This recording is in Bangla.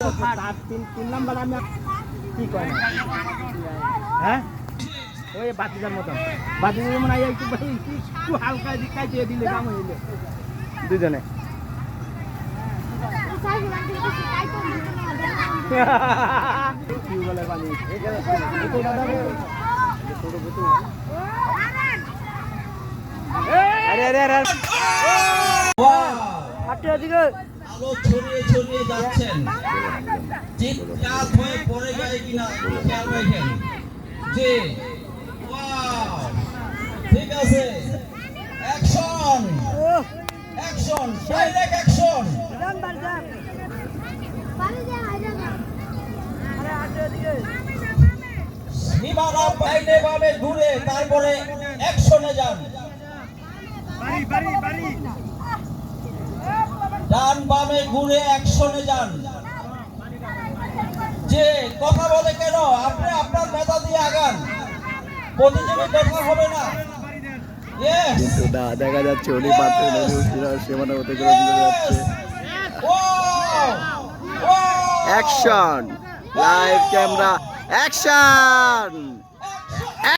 তিন তিন নাম্বার আমি কি কয় হ্যাঁ ওই বাতিজার মতন বাতিজার যেমন আই একটু একটু হালকা দিকাই দিয়ে দিলে কাম হইলে দুজনে। টিউবওয়েলের পানি। আরে। আরে আরে আলো ছড়িয়ে ছড়িয়ে যাচ্ছেন। চিৎকার হয়ে পড়ে যায় কিনা খেয়াল রাখেন। ওয়াও। ঠিক আছে। অ্যাকশন। অ্যাকশন। অ্যাকশন। সীমানা বাইরে ভাবে ঘুরে তারপরে অ্যাকশনে যান। ডান বামে ঘুরে অ্যাকশনে যান। যে কথা বলে কেন? আপনি আপনার মেধা দিয়ে আগান। প্রতিযোগী দেখা হবে না। দেখা যাচ্ছে উনি পাত্র সীমানা অতিক্রম করে যাচ্ছে! Action live camera action